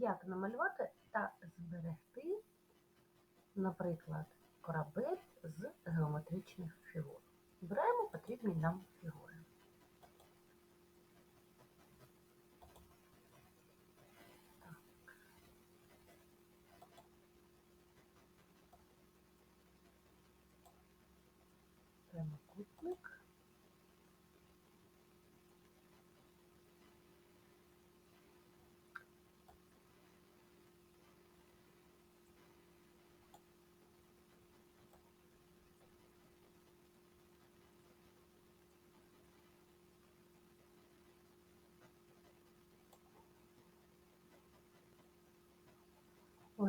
як намалювати та зберегти, наприклад, корабель з геометричних фігур. Збираємо потрібні нам фігури. Так. Прямокутник.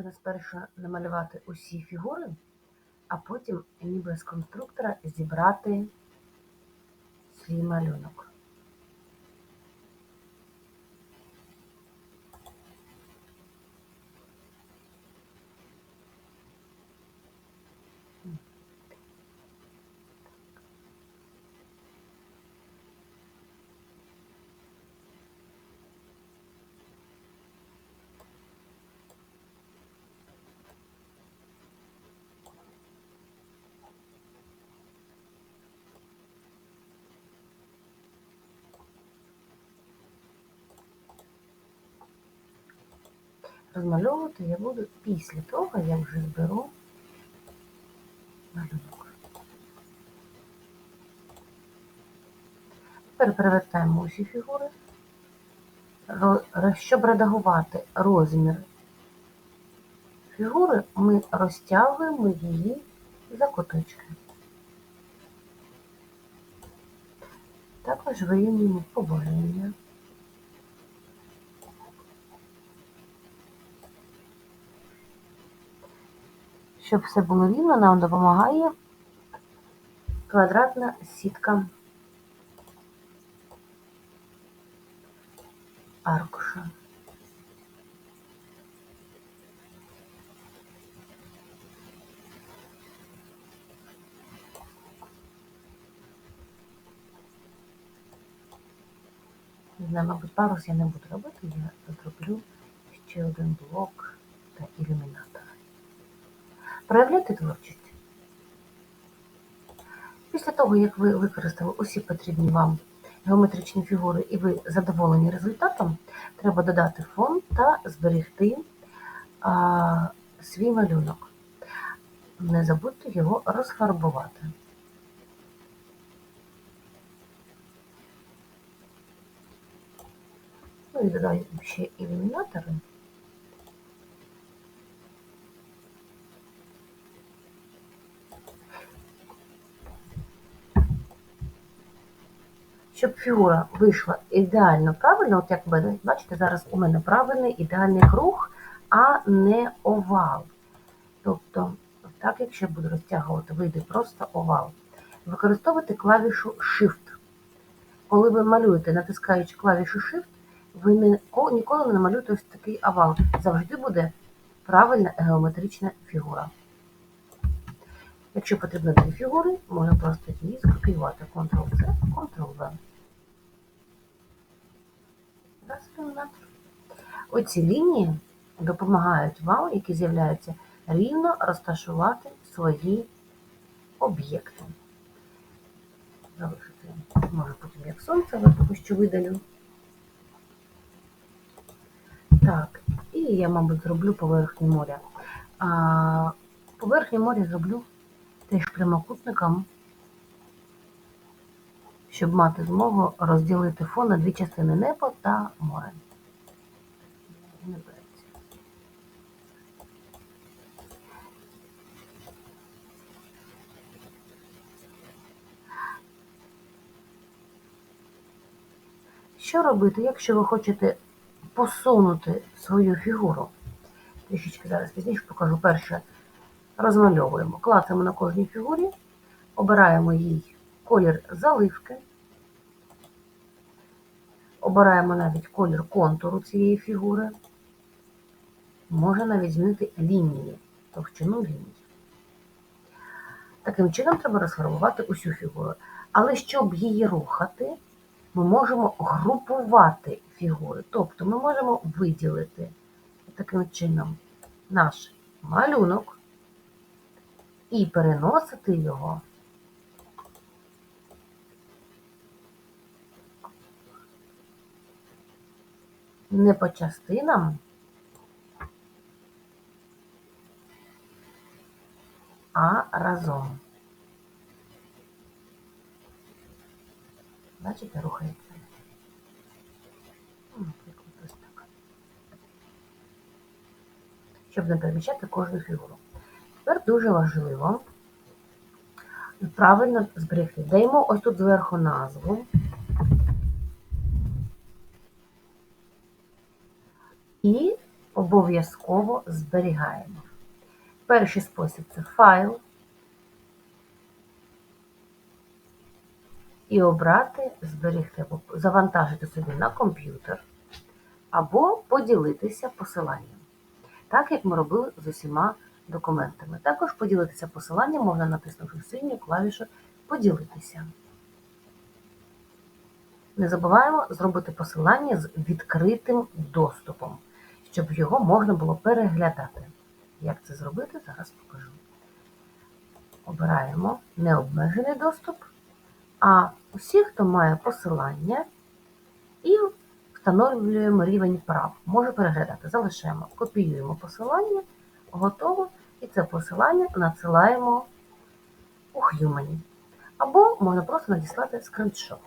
Можна спершу намалювати усі фігури, а потім ніби з конструктора зібрати свій малюнок. Розмальовувати я буду після того, як вже зберу малюнок. Тепер перевертаємо усі фігури. Щоб редагувати розмір фігури, ми розтягуємо її за куточки. Також вирівнюємо положення. Щоб все було рівно, нам допомагає квадратна сітка аркуша. Не знаю, мабуть, парус я не буду робити, я зроблю ще один блок та ілюмінатор. Проявляйте творчість. Після того, як ви використали усі потрібні вам геометричні фігури і ви задоволені результатом, треба додати фон та зберегти а, свій малюнок. Не забудьте його розфарбувати. Ну і додаємо ще ілюмінатори. Щоб фігура вийшла ідеально правильно, от як ви бачите, зараз у мене правильний ідеальний круг, а не овал. Тобто, так, якщо я буду розтягувати, вийде просто овал. Використовуйте клавішу Shift. Коли ви малюєте, натискаючи клавішу Shift, ви не, ніколи не намалюєте ось такий овал. Завжди буде правильна геометрична фігура. Якщо потрібно дві фігури, можна просто її скопіювати. Ctrl-C, Ctrl-V. Оці лінії допомагають вам, які з'являються, рівно розташувати свої об'єкти. Залишити, може потім як сонце, але поки що видалю. Так, і я, мабуть, зроблю поверхню моря. А, Поверхню моря зроблю теж прямокутником, щоб мати змогу розділити фон на дві частини небо та море. Що робити, якщо ви хочете посунути свою фігуру? Трішечки зараз пізніше покажу. Перше, розмальовуємо, клацаємо на кожній фігурі, обираємо їй колір заливки, обираємо навіть колір контуру цієї фігури. Можна навіть змінити лінії, товщину ліній. Таким чином треба розфарбувати усю фігуру. Але щоб її рухати, ми можемо групувати фігури. Тобто ми можемо виділити таким чином наш малюнок і переносити його не по частинам, а разом. Бачите, рухається. Ну, Наприклад, ось так. Щоб не переміщати кожну фігуру. Тепер дуже важливо правильно зберегти. Даємо ось тут зверху назву. І обов'язково зберігаємо. Перший спосіб це файл. І обрати, зберегти або завантажити собі на комп'ютер, або поділитися посиланням. Так як ми робили з усіма документами. Також поділитися посиланням можна натиснувши синю клавішу Поділитися. Не забуваємо зробити посилання з відкритим доступом, щоб його можна було переглядати. Як це зробити, зараз покажу. Обираємо необмежений доступ, а усі, хто має посилання, і встановлюємо рівень прав. Може переглядати. Залишаємо, копіюємо посилання, готово, і це посилання надсилаємо у Humany. Або можна просто надіслати скриншот.